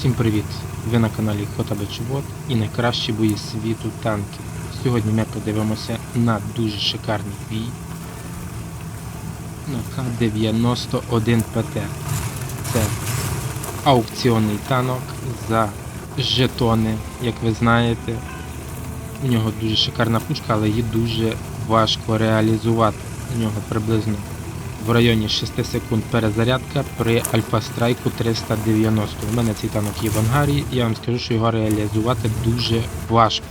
Всім привіт! Ви на каналі Хотабечевод і найкращі бої світу танків. Сьогодні ми подивимося на дуже шикарний бій на К-91 ПТ. Це аукціонний танок за жетони, як ви знаєте. У нього дуже шикарна пушка, але її дуже важко реалізувати. У нього приблизно в районі 6 секунд перезарядка при Альфа Страйку 390. У мене цей танок є в ангарі, я вам скажу, що його реалізувати дуже важко.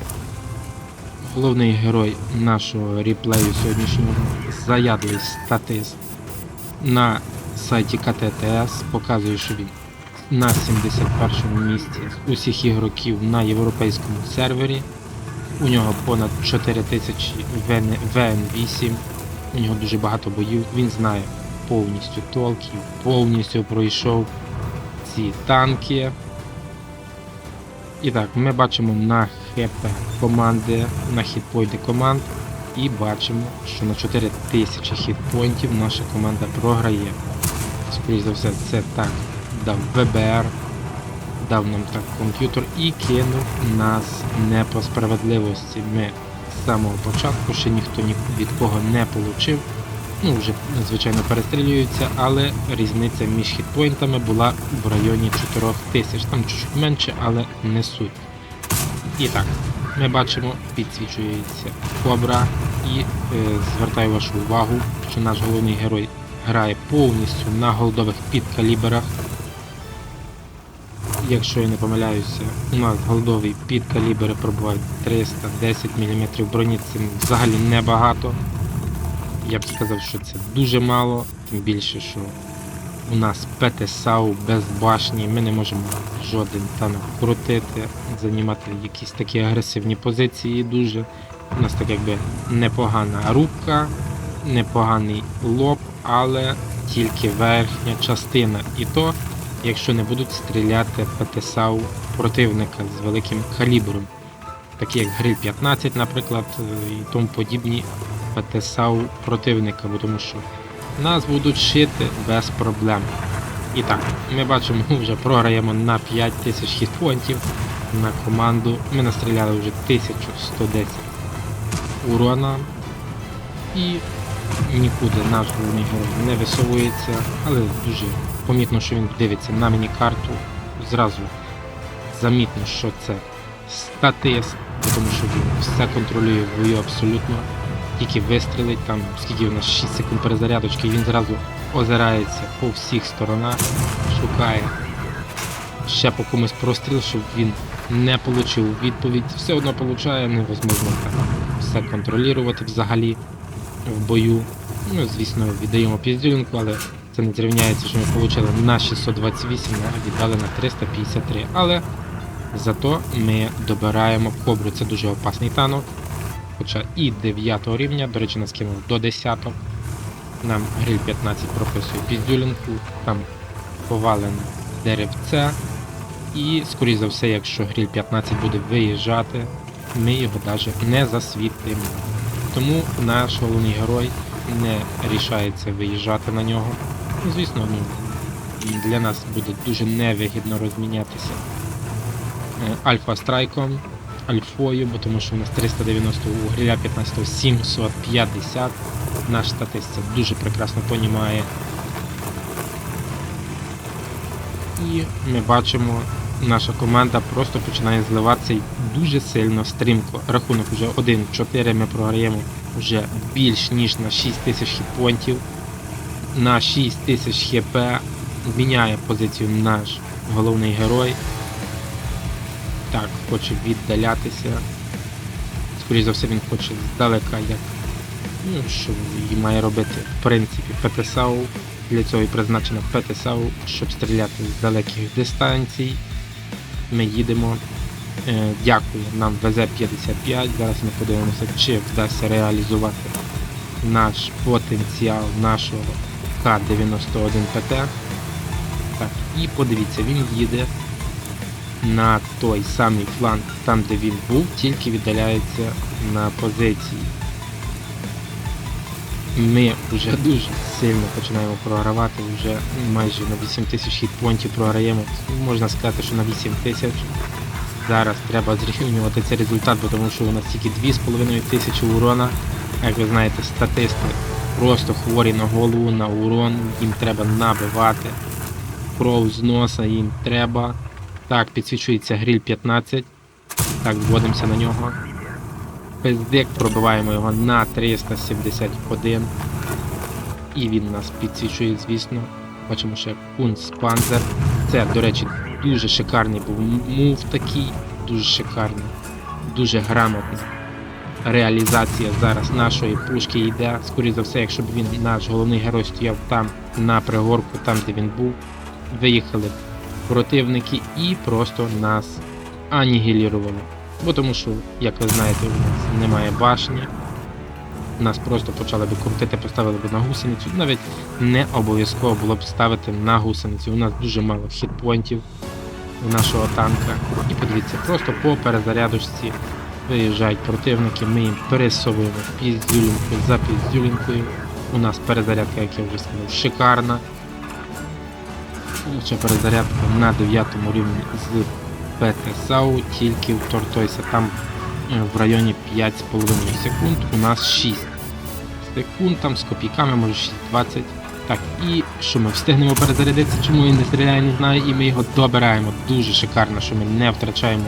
Головний герой нашого ріплею сьогоднішнього заядлий статист на сайті КТТС показує, що він на 71 місці з усіх ігроків на європейському сервері. У нього понад 4000 ВН, ВН8. У нього дуже багато боїв. Він знає повністю толків, повністю пройшов ці танки. І так, ми бачимо на ХП команди, на хітпойнти команд. І бачимо, що на 4000 хітпойнтів наша команда програє. Скоріше за все, це так дав ВБР, дав нам так комп'ютер і кинув нас не по справедливості. Ми з самого початку ще ніхто ні від кого не получив. Ну, вже звичайно перестрілюються, але різниця між хітпойнтами була в районі 4000. Там чуть менше, але не суть. І так, ми бачимо, підсвічується кобра і е, звертаю вашу увагу, що наш головний герой грає повністю на голдових підкаліберах. Якщо я не помиляюся, у нас голдові підкалібери пробувають 310 мм броні, це взагалі небагато. Я б сказав, що це дуже мало, тим більше, що у нас ПТСАУ без башні, ми не можемо жоден танк крутити, займати якісь такі агресивні позиції дуже. У нас так якби непогана рубка, непоганий лоб, але тільки верхня частина. І то, якщо не будуть стріляти ПТСАУ противника з великим калібром, такі як Гриль 15, наприклад, е, і тому подібні ПТСАУ противника, бо тому що нас будуть шити без проблем. І так, ми бачимо, ми вже програємо на 5000 хітпонтів на команду. Ми настріляли вже 1110 урона. І нікуди наш головний герой не висовується, але дуже помітно, що він дивиться на міні-карту. Зразу замітно, що це статист, тому що він все контролює в бою абсолютно. Тільки вистрілить, там скільки у нас 6 секунд перезарядочки, і він зразу озирається по всіх сторонах, шукає ще по комусь простріл, щоб він не отримав відповідь. Все одно получає, невозможно так все контролювати взагалі в бою. Ну, звісно, віддаємо піздюлінку, але це не зрівняється, що ми отримали на 628, а віддали на 353. Але зато ми добираємо кобру. Це дуже опасний танок. Хоча і 9 рівня, до речі, нас кинув до 10. Нам гриль 15 прописує піздюлінку, там повалене деревце. І, скоріш за все, якщо гриль 15 буде виїжджати, ми його навіть не засвітимо. Тому наш головний герой не рішається виїжджати на нього. Ну, звісно, ну, і для нас буде дуже невигідно розмінятися е, альфа страйком, альфою, бо тому що у нас 390 у гриля 15 750. Наш статист це дуже прекрасно понімає. І ми бачимо, наша команда просто починає зливатися дуже сильно стрімко. Рахунок вже 1-4 ми програємо вже більш ніж на 6 тисяч хітпонтів. На 6 тисяч хп міняє позицію наш головний герой. Так, хоче віддалятися. Скоріше за все він хоче здалека, як ну, що і має робити в принципі ПТСАУ. Для цього і призначено ПТСАУ, щоб стріляти з далеких дистанцій. Ми їдемо. Е, Дякую нам ВЗ-55. Зараз ми подивимося, чи вдасться реалізувати наш потенціал нашого К-91 ПТ. Так, і подивіться, він їде на той самий фланг, там де він був, тільки віддаляється на позиції. ми вже дуже сильно починаємо програвати, вже майже на 8 тисяч хітпонтів програємо. Можна сказати, що на 8 тисяч. Зараз треба зрівнювати цей результат, тому що у нас тільки 2,5 тисячі урона. Як ви знаєте, статисти просто хворі на голову, на урон, їм треба набивати. Кров з носа їм треба. Так, підсвічується гриль 15. Так, зводимося на нього. Пиздик, пробиваємо його на 371. І він нас підсвічує, звісно. Бачимо ще Кунспанзер. Це, до речі, дуже шикарний був мув такий, дуже шикарний, дуже грамотний. Реалізація зараз нашої пушки йде. Скоріше за все, якщо б він, наш головний герой, стояв там на пригорку, там де він був, виїхали противники і просто нас анігілірували. Бо тому що, як ви знаєте, у нас немає башні. Нас просто почали би крутити, поставили б на гусеницю. Навіть не обов'язково було б ставити на гусеницю. У нас дуже мало хітпонтів у нашого танка. І подивіться, просто по перезарядочці виїжджають противники, ми їм пересовуємо піздюлінку за піздюлінкою. У нас перезарядка, як я вже сказав, шикарна. Лучша перезарядка на 9 рівні з ПТСАУ, тільки в Тортойса. Там е, в районі 5,5 секунд, у нас 6 секунд, там з копійками, може 6,20. Так, і що ми встигнемо перезарядитися, чому він не стріляє, не знаю, і ми його добираємо. Дуже шикарно, що ми не втрачаємо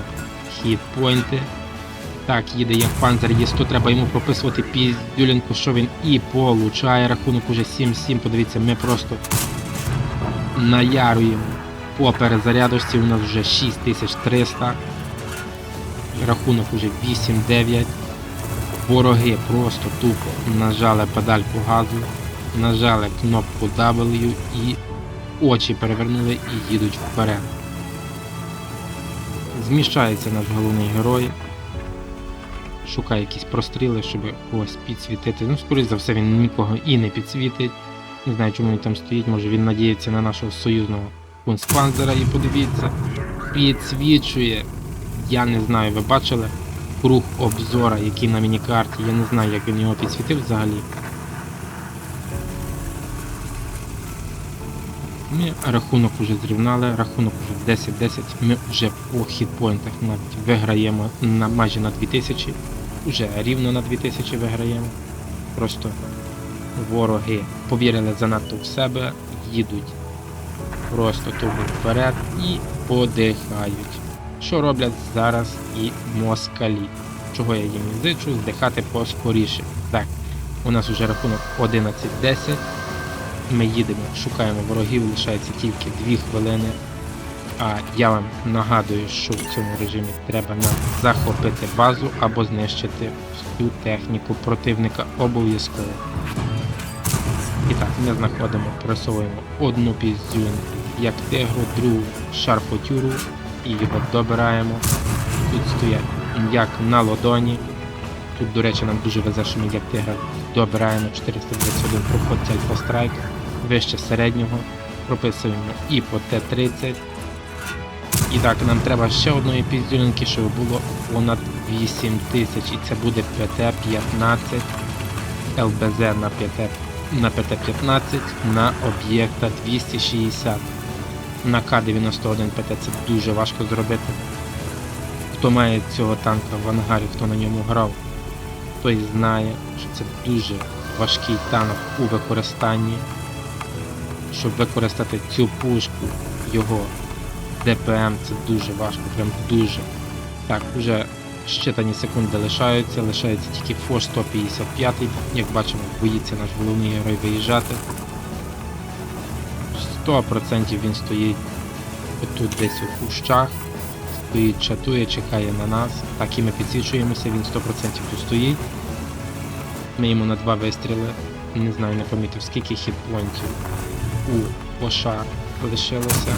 хітпойнти. Так, їде як панзер є 100, треба йому прописувати піздюлінку, що він і получає. Рахунок уже 7-7. Подивіться, ми просто наяруємо по перезарядочці. У нас вже 6300. Рахунок уже 8-9. Вороги просто тупо нажали педальку газу, нажали кнопку W і очі перевернули і їдуть вперед. Зміщається наш головний герой. Шукає якісь простріли, щоб когось підсвітити. Ну, скоріш за все, він нікого і не підсвітить. Не знаю, чому він там стоїть, може він надіється на нашого союзного кунспанзера і подивіться, підсвічує. Я не знаю, ви бачили круг обзора, який на міні-карті, Я не знаю, як він його підсвітив взагалі. Ми рахунок вже зрівнали, рахунок вже 10-10. Ми вже по хітпоінтах навіть виграємо на майже на 2000. Уже рівно на 2000 виграємо. Просто вороги повірили занадто в себе, їдуть просто туго вперед і подихають. Що роблять зараз і москалі. Чого я їм і зичу, здихати поскоріше. Так, у нас вже рахунок 11-10. Ми їдемо, шукаємо ворогів, лишається тільки 2 хвилини. А я вам нагадую, що в цьому режимі треба нам захопити базу або знищити всю техніку противника обов'язково. І так, ми знаходимо, просовуємо одну піздюнку як тигру, другу шарфотюру і його добираємо. Тут стоять як на ладоні. Тут, до речі, нам дуже везе, що ми як тигра добираємо 421 проходить Альфа Страйк, вище середнього, прописуємо і по Т-30. І так, нам треба ще одної піздюлінки, щоб було понад 8 тисяч. І це буде ПТ-15, ЛБЗ на ПТ на ПТ-15 на об'єкта 260. На К-91 ПТ це дуже важко зробити. Хто має цього танка в ангарі, хто на ньому грав, той знає, що це дуже важкий танк у використанні. Щоб використати цю пушку, його ДПМ це дуже важко, прям дуже. Так, вже щитані секунди лишаються, лишається тільки Фош 155, як бачимо, боїться наш головний герой виїжджати. 100% він стоїть отут десь у кущах, стоїть, чатує, чекає на нас. Так і ми підсвічуємося, він 100% тут стоїть. Ми йому на два вистріли. Не знаю, не помітив, скільки хітпоінтів у Оша лишилося.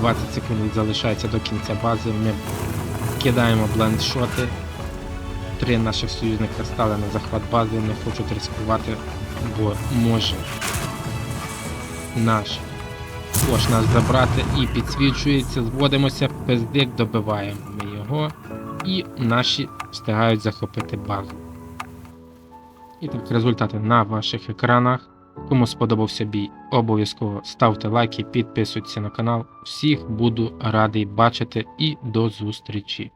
20 секунд залишається до кінця бази. Ми кидаємо блендшоти. Три наших союзника стали на захват бази, не хочуть ризикувати, бо може наш Ош нас забрати і підсвічується, зводимося, пиздик, добиваємо ми його і наші встигають захопити базу. І так, результати на ваших екранах. Кому сподобався бій, обов'язково ставте лайки, підписуйтесь на канал. Всіх буду радий бачити і до зустрічі.